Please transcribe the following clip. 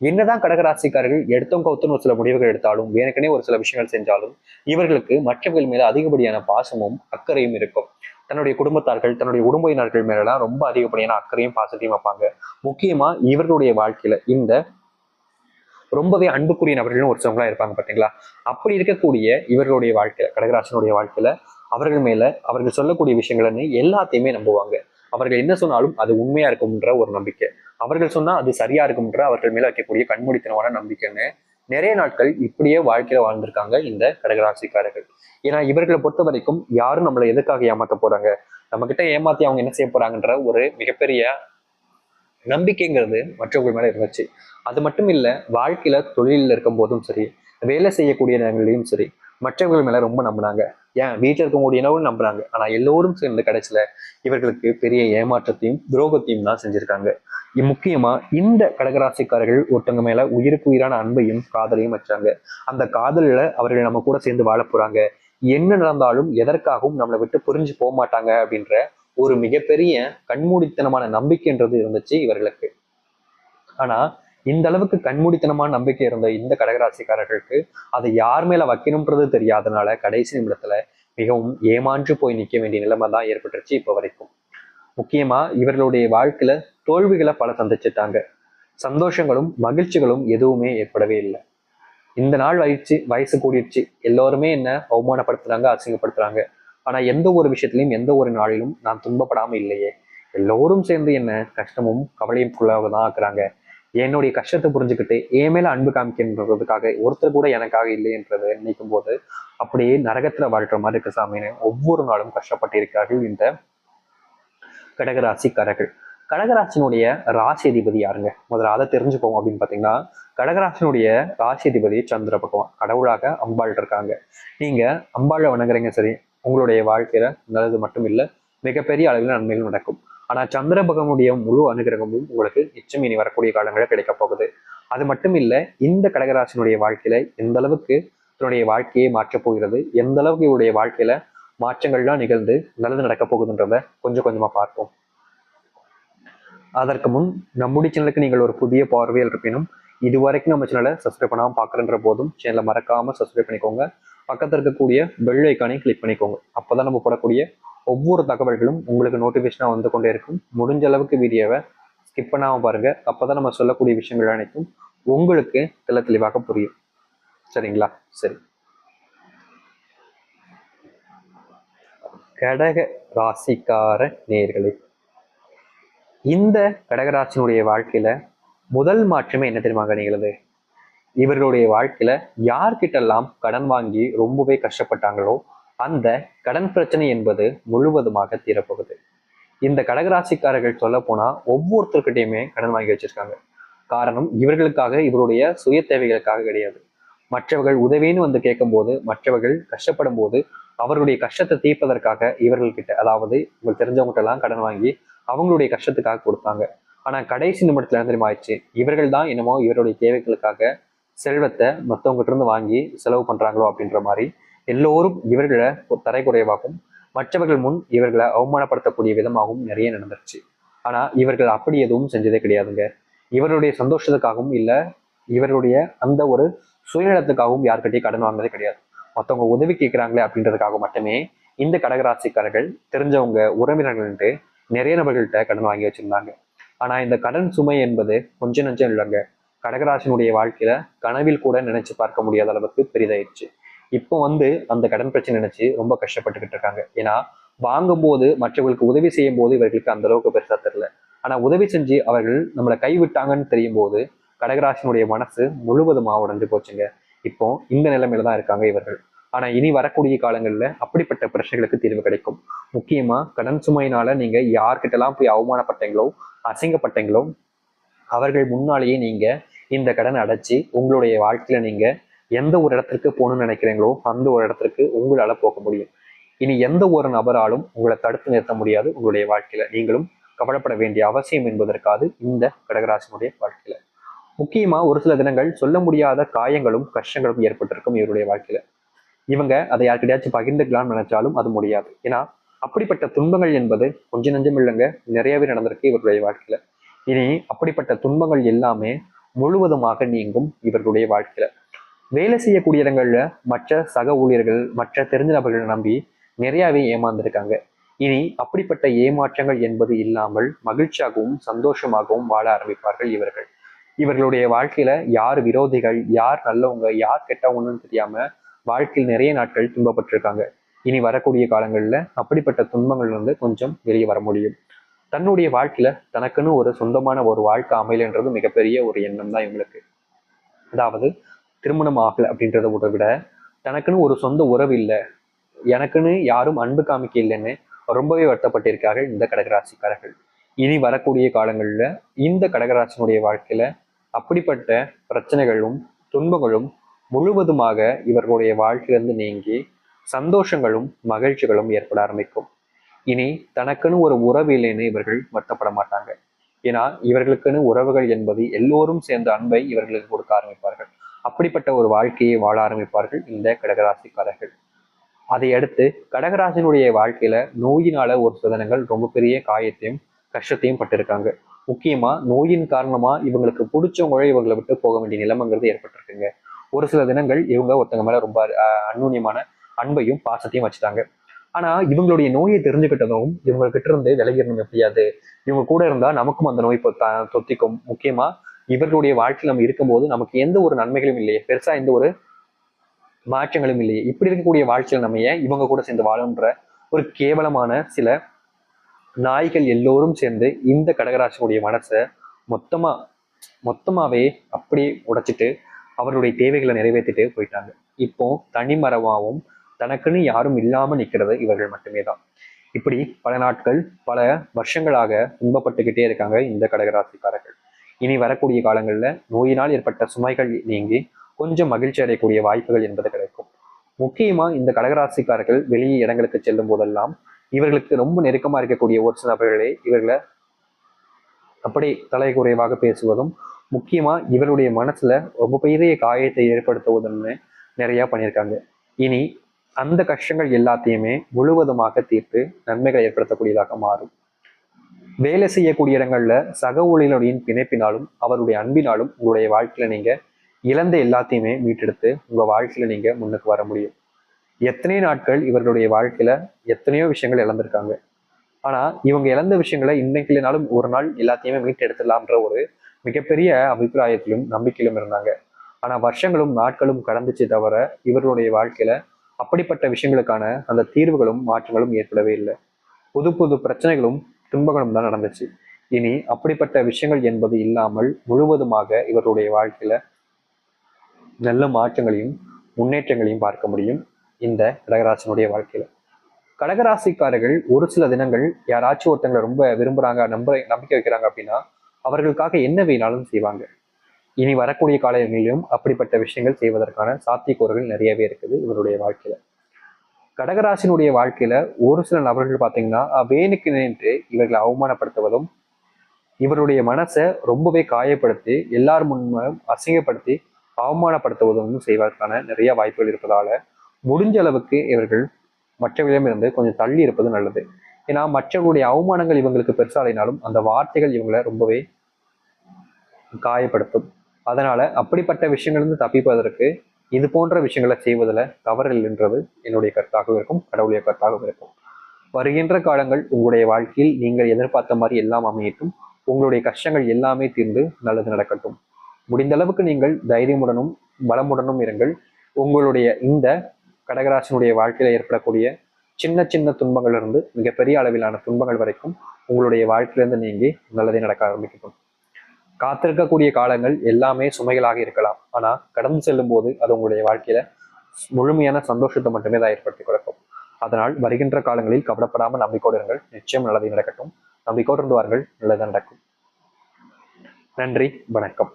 என்னதான் கடகராசிக்காரர்கள் எடுத்தோம் கவுத்துன்னு ஒரு சில முடிவுகள் எடுத்தாலும் வேணுக்கனே ஒரு சில விஷயங்கள் செஞ்சாலும் இவர்களுக்கு மற்றவர்கள் மேல அதிகப்படியான பாசமும் அக்கறையும் இருக்கும். தன்னுடைய குடும்பத்தார்கள் தன்னுடைய உடம்பினர்கள் மேலாம் ரொம்ப அதிகப்படியான அக்கறையும் பாசத்தையும் வைப்பாங்க. முக்கியமா இவர்களுடைய வாழ்க்கையில இந்த ரொம்பவே அன்புக்குரிய நபர்களும் ஒரு சிலவங்களா இருப்பாங்க பாத்தீங்களா அப்படி இருக்கக்கூடிய இவர்களுடைய வாழ்க்கையில கடகராசனுடைய வாழ்க்கையில அவர்கள் மேல அவர்கள் சொல்லக்கூடிய விஷயங்கள்னு எல்லாத்தையுமே நம்புவாங்க. அவர்கள் என்ன சொன்னாலும் அது உண்மையா இருக்கும்ன்ற ஒரு நம்பிக்கை. அவர்கள் சொன்னா அது சரியா இருக்கும்ன்ற அவர்கள் மேல வைக்கக்கூடிய கண்மூடித்தனமான நம்பிக்கைன்னு நிறைய நாட்கள் இப்படியே வாழ்க்கையில வாழ்ந்திருக்காங்க இந்த கடகராசிக்காரர்கள். ஏன்னா இவர்களை பொறுத்த வரைக்கும் யாரும் நம்மளை எதுக்காக ஏமாத்த போறாங்க? நம்ம கிட்ட ஏமாத்தி அவங்க என்ன செய்ய போறாங்கன்ற ஒரு மிகப்பெரிய நம்பிக்கைங்கிறது மற்றவர்கள் மேல இருந்துச்சு. அது மட்டும் இல்ல வாழ்க்கையில தொழிலில் இருக்கும் போதும் சரி வேலை செய்யக்கூடிய நேரங்களிலும் சரி மற்றவர்கள் மேல ரொம்ப நம்பினாங்க. ஏன்? வீட்டில் இருக்கக்கூடியனவும் நம்புறாங்க. ஆனா எல்லோரும் சேர்ந்து கடைசியில் இவர்களுக்கு பெரிய ஏமாற்றத்தையும் துரோகத்தையும் தான் செஞ்சிருக்காங்க. முக்கியமாக முக்கியமா இந்த கடகராசிக்காரர்கள் ஒருத்தவங்க மேல உயிருக்கு உயிரான அன்பையும் காதலையும் வச்சாங்க. அந்த காதலில் அவர்கள் நம்ம கூட சேர்ந்து வாழ போறாங்க. என்ன நடந்தாலும் எதற்காகவும் நம்மளை விட்டு புரிஞ்சு போக மாட்டாங்க அப்படின்ற ஒரு மிகப்பெரிய கண்மூடித்தனமான நம்பிக்கைன்றது இருந்துச்சு இவர்களுக்கு. ஆனா இந்த அளவுக்கு கண்மூடித்தனமான நம்பிக்கை இருந்த இந்த கடகராசிக்காரர்களுக்கு அதை யார் மேல வைக்கணும்ன்றது தெரியாதனால கடைசி நிமிடத்துல மிகவும் ஏமாற்று போய் நிற்க வேண்டிய நிலைமை தான் ஏற்பட்டுருச்சு இப்போ வரைக்கும். முக்கியமா இவர்களுடைய வாழ்க்கையில தோல்விகளை பல சந்திச்சுட்டாங்க. சந்தோஷங்களும் மகிழ்ச்சிகளும் எதுவுமே ஏற்படவே இல்லை. இந்த நாள் வயிற்று வயசு கூடிடுச்சு எல்லோருமே என்ன அவமானப்படுத்துறாங்க அசிங்கப்படுத்துறாங்க. ஆனா எந்த ஒரு விஷயத்திலையும் எந்த ஒரு நாளிலும் நான் துன்பப்படாம இல்லையே. எல்லோரும் சேர்ந்து என்ன கஷ்டமும் கவலையும் குள்ளாக தான் ஆக்குறாங்க என்னுடைய கஷ்டத்தை புரிஞ்சுக்கிட்டு என் மேல அன்பு காமிக்கின்றதுக்காக ஒருத்தர் கூட எனக்காக இல்லைன்றதை நினைக்கும் போது அப்படியே நரகத்துல வாழ்ற மாதிரி இருக்கு சாமின்னு ஒவ்வொரு நாளும் கஷ்டப்பட்டிருக்கார்கள் இந்த கடகராசிக்காரர்கள். கடகராசினுடைய ராசி அதிபதி யாருங்க? முதல்ல அதை தெரிஞ்சுப்போம் அப்படின்னு பார்த்தீங்கன்னா கடகராசினுடைய ராசி அதிபதி சந்திர பகவான். கடவுளாக அம்பாள் இருக்காங்க. நீங்க அம்பாளை வணங்குறீங்க சரி உங்களுடைய வாழ்க்கையில நல்லது மட்டும் இல்லை மிகப்பெரிய அளவில் நன்மைகள் நடக்கும். ஆனா சந்திர பகவனுடைய முழு அனுகிரகமும் உங்களுக்கு நிச்சயம் இனி வரக்கூடிய காலங்களில் கிடைக்க போகுது. அது மட்டும் இல்ல இந்த கடகராசினுடைய வாழ்க்கையில எந்த அளவுக்கு தன்னுடைய வாழ்க்கையை மாற்றப் போகிறது எந்த அளவுக்கு இவருடைய வாழ்க்கையில மாற்றங்கள்லாம் நிகழ்ந்து நல்லது நடக்க போகுதுன்றத கொஞ்சம் கொஞ்சமா பார்ப்போம். அதற்கு முன் நம்முடைய சேனலுக்கு நீங்கள் ஒரு புதிய பார்வையில் இருப்பினும் இதுவரைக்கும் நம்ம சேனலை சப்ஸ்கிரைப் பண்ணாமல் பார்க்குறன்ற போதும் சேனலை மறக்காம சப்ஸ்கிரைப் பண்ணிக்கோங்க. பக்கத்தில் இருக்கக்கூடிய பெல் ஐக்கானையும் கிளிக் பண்ணிக்கோங்க. அப்பதான் நம்ம போடக்கூடிய ஒவ்வொரு தகவல்களும் உங்களுக்கு நோட்டிஃபிகேஷனாக வந்து கொண்டே இருக்கும். முடிஞ்ச அளவுக்கு வீடியோவை ஸ்கிப் பண்ணாமல் பாருங்க. அப்பதான் நம்ம சொல்லக்கூடிய விஷயங்கள் அனைத்தும் உங்களுக்கு தெல தெளிவாக புரியும். சரிங்களா? சரி. கடக ராசிக்கார நேர்களே இந்த கடகராசினுடைய வாழ்க்கையில முதல் மாற்றமே என்ன தெரியுமா நிகழ்வு இவர்களுடைய வாழ்க்கையில யார்கிட்டெல்லாம் கடன் வாங்கி ரொம்பவே கஷ்டப்பட்டாங்களோ அந்த கடன் பிரச்சனை என்பது முழுவதுமாக தீரப்போகுது. இந்த கடகராசிக்காரர்கள் சொல்ல போனா ஒவ்வொருத்தருக்கிட்டையுமே கடன் வாங்கி வச்சிருக்காங்க. காரணம் இவர்களுக்காக இவருடைய சுய தேவைகளுக்காக கிடையாது. மற்றவர்கள் உதவின்னு வந்து கேட்கும்போது மற்றவர்கள் கஷ்டப்படும் போது அவர்களுடைய கஷ்டத்தை தீர்ப்பதற்காக இவர்கள்கிட்ட அதாவது இவங்க தெரிஞ்சவங்ககிட்ட எல்லாம் கடன் வாங்கி அவங்களுடைய கஷ்டத்துக்காக கொடுத்தாங்க. ஆனா கடைசி நிமிடத்துல இருந்து தெரியுமா ஆயிடுச்சு? இவர்கள் தான் என்னமோ இவருடைய தேவைகளுக்காக செல்வத்தை மற்றவங்ககிட்ட இருந்து வாங்கி செலவு பண்றாங்களோ அப்படின்ற மாதிரி எல்லோரும் இவர்களை தரைக்குறைவாகவும் மற்றவர்கள் முன் இவர்களை அவமானப்படுத்தக்கூடிய விதமாகவும் நிறைய நடந்துருச்சு. ஆனா இவர்கள் அப்படி எதுவும் செஞ்சதே கிடையாதுங்க. இவருடைய சந்தோஷத்துக்காகவும் இல்ல இவருடைய அந்த ஒரு சுயநலத்துக்காகவும் யார்கிட்டயும் கடன் வாங்கினதே கிடையாது. மற்றவங்க உதவி கேட்குறாங்களே அப்படின்றதுக்காக மட்டுமே இந்த கடகராசிக்காரர்கள் தெரிஞ்சவங்க உறவினர்கள்ட்டு நிறைய நபர்கள்ட்ட கடன் வாங்கி வச்சிருந்தாங்க. ஆனா இந்த கடன் சுமை என்பது கொஞ்சம் நஞ்சம் இல்லைங்க. கடகராசினுடைய வாழ்க்கையில கனவில் கூட நினைச்சு பார்க்க முடியாத அளவுக்கு பெரிதாயிடுச்சு இப்போ வந்து அந்த கடன் பிரச்சனை நினைச்சு ரொம்ப கஷ்டப்பட்டுக்கிட்டு இருக்காங்க. ஏன்னா வாங்கும்போது மற்றவர்களுக்கு உதவி செய்யும் போது இவர்களுக்கு அந்த அளவுக்கு பெருசா தெரியல. ஆனா உதவி செஞ்சு அவர்கள் நம்மளை கைவிட்டாங்கன்னு தெரியும் போது கடகராசினுடைய மனசு முழுவதுமா உடஞ்சு போச்சுங்க. இப்போ இந்த நிலைமையில தான் இருக்காங்க இவர்கள். ஆனா இனி வரக்கூடிய காலங்கள்ல அப்படிப்பட்ட பிரச்சனைகளுக்கு தீர்வு கிடைக்கும். முக்கியமா கடன் சுமையினால நீங்க யார்கிட்டலாம் போய் அவமானப்பட்டீங்களோ அசிங்கப்பட்டீங்களோ அவர்கள் முன்னாலேயே நீங்க இந்த கடன் அடைச்சி உங்களுடைய வாழ்க்கையில நீங்க எந்த ஒரு இடத்திற்கு போகணும்னு நினைக்கிறீங்களோ அந்த ஒரு இடத்திற்கு உங்களால போக முடியும். இனி எந்த ஒரு நபராலும் உங்களை தடுத்து நிறுத்த முடியாது உங்களுடைய வாழ்க்கையில. நீங்களும் கவலைப்பட வேண்டிய அவசியம் என்பதற்காது இந்த கடகராசினுடைய வாழ்க்கையில. முக்கியமா ஒரு சில தினங்கள் சொல்ல முடியாத காயங்களும் கஷ்டங்களும் ஏற்பட்டிருக்கும் இவருடைய வாழ்க்கையில. இவங்க அதை யார்கிட்டயாச்சும் பகிர்ந்துக்கலாம்னு நினைச்சாலும் அது முடியாது. ஏன்னா அப்படிப்பட்ட துன்பங்கள் என்பது கொஞ்சம் நஞ்சம் இல்லைங்க. நிறையவே நடந்திருக்கு இவருடைய வாழ்க்கையில. இனி அப்படிப்பட்ட துன்பங்கள் எல்லாமே முழுவதுமாக நீங்கும் இவர்களுடைய வாழ்க்கையில. வேலை செய்யக்கூடிய இடங்கள்ல மற்ற சக ஊழியர்கள் மற்ற தெரிஞ்ச நபர்களை நம்பி நிறையாவே ஏமாந்துருக்காங்க. இனி அப்படிப்பட்ட ஏமாற்றங்கள் என்பது இல்லாமல் மகிழ்ச்சியாகவும் சந்தோஷமாகவும் வாழ ஆரம்பிப்பார்கள் இவர்கள். இவர்களுடைய வாழ்க்கையில யார் விரோதிகள் யார் நல்லவங்க யார் கெட்டவங்கன்னு தெரியாம வாழ்க்கையில் நிறைய நாட்கள் துன்பப்பட்டிருக்காங்க. இனி வரக்கூடிய காலங்களில் அப்படிப்பட்ட துன்பங்கள் வந்து கொஞ்சம் வெளியே வர முடியும். தன்னுடைய வாழ்க்கையில தனக்குன்னு ஒரு சொந்தமான ஒரு வாழ்க்கை அமையலன்றது மிகப்பெரிய ஒரு எண்ணம் தான் இவங்களுக்கு. அதாவது திருமணம் ஆகல அப்படின்றத விட தனக்குன்னு ஒரு சொந்த உறவு இல்லை. எனக்குன்னு யாரும் அன்பு காமிக்க இல்லைன்னு ரொம்பவே வருத்தப்பட்டிருக்கார்கள் இந்த கடகராசிக்காரர்கள். இனி வரக்கூடிய காலங்களில் இந்த கடகராசினுடைய வாழ்க்கையில அப்படிப்பட்ட பிரச்சனைகளும் துன்பங்களும் முழுவதுமாக இவர்களுடைய வாழ்க்கையிலிருந்து நீங்கி சந்தோஷங்களும் மகிழ்ச்சிகளும் ஏற்பட ஆரம்பிக்கும். இனி தனக்குன்னு ஒரு உறவு இல்லைன்னு இவர்கள் வருத்தப்பட மாட்டாங்க. ஏன்னா இவர்களுக்குன்னு உறவுகள் என்பது எல்லோரும் சேர்ந்த அன்பை இவர்களுக்கு கொடுக்க ஆரம்பிப்பார்கள். அப்படிப்பட்ட ஒரு வாழ்க்கையை வாழ ஆரம்பிப்பார்கள் இந்த கடகராசிக்காரர்கள். அதை அடுத்து கடகராசினுடைய வாழ்க்கையில நோயினால ஒரு சதனங்கள் ரொம்ப பெரிய காயத்தையும் கஷ்டத்தையும் பட்டிருக்காங்க. முக்கியமா நோயின் காரணமா இவங்களுக்கு பிடிச்சவங்களே இவங்களை விட்டு போக வேண்டிய நிலைமைங்கிறது ஏற்பட்டிருக்குங்க. ஒரு சில தினங்கள் இவங்க ஒருத்தங்க மேல ரொம்ப அந்நுண்ணியமான அன்பையும் பாசத்தையும் வச்சுட்டாங்க. ஆனா இவங்களுடைய நோயை தெரிஞ்சுக்கிட்டதும் இவங்க கிட்ட இருந்து விலகிடணும் எப்படியாது இவங்க கூட இருந்தா நமக்கும் அந்த நோய் தொத்திக்கும். முக்கியமா இவர்களுடைய வாழ்க்கையில் நம்ம இருக்கும்போது நமக்கு எந்த ஒரு நன்மைகளும் இல்லையே. பெருசா எந்த ஒரு மாற்றங்களும் இல்லையே. இப்படி இருக்கக்கூடிய வாழ்க்கையில் நம்ம ஏன் இவங்க கூட சேர்ந்து வாழும்ன்ற ஒரு கேவலமான சில நாய்கள் எல்லோரும் சேர்ந்து இந்த கடகராசினுடைய மனசை மொத்தமா மொத்தமாவே அப்படியே உடைச்சிட்டு அவருடைய தேவைகளை நிறைவேற்றிட்டு போயிட்டாங்க. இப்போ தனிமரமாகவும் தனக்குன்னு யாரும் இல்லாம நிற்கிறது இவர்கள் மட்டுமே தான். இப்படி பல நாட்கள் பல வருஷங்களாக துன்பப்பட்டுக்கிட்டே இருக்காங்க இந்த கடகராசிக்காரர்கள். இனி வரக்கூடிய காலங்களில் நோயினால் ஏற்பட்ட சுமைகள் நீங்கி கொஞ்சம் மகிழ்ச்சி அடையக்கூடிய வாய்ப்புகள் என்பது கிடைக்கும். முக்கியமா இந்த கடகராசிக்காரர்கள் வெளியே இடங்களுக்கு செல்லும் போதெல்லாம் இவர்களுக்கு ரொம்ப நெருக்கமா இருக்கக்கூடிய ஒரு சில நபர்களே இவர்களை அப்படி தலை குறைவாக பேசுவதும் முக்கியமா இவருடைய மனசுல ரொம்ப பெரிய காயத்தை ஏற்படுத்துவதுன்னு நிறைய பண்ணியிருக்காங்க. இனி அந்த கஷ்டங்கள் எல்லாத்தையுமே முழுவதுமாக தீர்த்து நன்மைகளை ஏற்படுத்தக்கூடியதாக மாறும். வேலை செய்யக்கூடிய இடங்கள்ல சக ஊழியர்களுடைய பிணைப்பினாலும் அவருடைய அன்பினாலும் உங்களுடைய வாழ்க்கையில நீங்க இழந்த எல்லாத்தையுமே மீட்டெடுத்து உங்க வாழ்க்கையில நீங்க முன்னுக்கு வர முடியும். எத்தனை நாட்கள் இவர்களுடைய வாழ்க்கையில எத்தனையோ விஷயங்கள் இழந்திருக்காங்க. ஆனா இவங்க இழந்த விஷயங்களை இன்னைக்கு இல்லைனாலும் ஒரு நாள் எல்லாத்தையுமே மீட்டெடுத்துடலாம்ன்ற ஒரு மிகப்பெரிய அபிப்பிராயத்திலும் நம்பிக்கையிலும் இருந்தாங்க. ஆனா வருஷங்களும் நாட்களும் கடந்துச்சு தவிர இவர்களுடைய வாழ்க்கையில அப்படிப்பட்ட விஷயங்களுக்கான அந்த தீர்வுகளும் மாற்றங்களும் ஏற்படவே இல்லை. புது புது பிரச்சனைகளும் துன்பங்களும் தான் நடந்துச்சு. இனி அப்படிப்பட்ட விஷயங்கள் என்பது இல்லாமல் முழுவதுமாக இவருடைய வாழ்க்கையில நல்ல மாற்றங்களையும் முன்னேற்றங்களையும் பார்க்க முடியும் இந்த கடகராசனுடைய வாழ்க்கையில. கடகராசிக்காரர்கள் ஒரு சில தினங்கள் யாராச்சும் ஒருத்தங்களை ரொம்ப விரும்புறாங்க நம்ப நம்பிக்கை வைக்கிறாங்க அப்படின்னா அவர்களுக்காக என்ன வேணாலும் செய்வாங்க. இனி வரக்கூடிய காலங்களிலும் அப்படிப்பட்ட விஷயங்கள் செய்வதற்கான சாத்தியக்கூறுகள் நிறையவே இருக்குது இவருடைய வாழ்க்கையில. கடகராசினுடைய வாழ்க்கையில ஒரு சில நபர்கள் பார்த்தீங்கன்னா வேணுக்கு நின்று இவர்களை அவமானப்படுத்துவதும் இவருடைய மனசை ரொம்பவே காயப்படுத்தி எல்லார் முன்மையும் அசிங்கப்படுத்தி அவமானப்படுத்துவதும் செய்வதற்கான நிறைய வாய்ப்புகள் இருப்பதால முடிஞ்ச அளவுக்கு இவர்கள் மற்றவர்களிடமிருந்து கொஞ்சம் தள்ளி இருப்பது நல்லது. ஏன்னா மற்றவர்களுடைய அவமானங்கள் இவங்களுக்கு பெருசாலினாலும் அந்த வார்த்தைகள் இவங்களை ரொம்பவே காயப்படுத்தும். அதனால அப்படிப்பட்ட விஷயங்கள்ந்து தப்பிப்பதற்கு இது போன்ற விஷயங்களை செய்வதில் தவறில்லைன்றது என்னுடைய கருத்தாகவும் இருக்கும் கடவுளுடைய கருத்தாகவும் இருக்கும். வருகின்ற காலங்கள் உங்களுடைய வாழ்க்கையில் நீங்கள் எதிர்பார்த்த மாதிரி எல்லாம் அமையட்டும். உங்களுடைய கஷ்டங்கள் எல்லாமே தீர்ந்து நல்லது நடக்கட்டும். முடிந்த அளவுக்கு நீங்கள் தைரியமுடனும் பலமுடனும் இருங்கள். உங்களுடைய இந்த கடகராசனுடைய வாழ்க்கையில் ஏற்படக்கூடிய சின்ன சின்ன துன்பங்கள் இருந்து மிகப்பெரிய அளவிலான துன்பங்கள் வரைக்கும் உங்களுடைய வாழ்க்கையிலிருந்து நீங்கி நல்லதே நடக்க ஆரம்பிக்கட்டும். காத்திருக்கக்கூடிய காலங்கள் எல்லாமே சுமைகளாக இருக்கலாம். ஆனா கடந்து செல்லும் போது அது உங்களுடைய வாழ்க்கையில முழுமையான சந்தோஷத்தை மட்டுமே தான் ஏற்படுத்தி கொடுக்கும். அதனால் வருகின்ற காலங்களில் கவலைப்படாமல் நம்பிக்கோடு இருங்கள். நிச்சயம் நல்லதை நடக்கட்டும். நம்பிக்கோடு இருந்து வாருங்கள் நல்லது நடக்கும். நன்றி. வணக்கம்.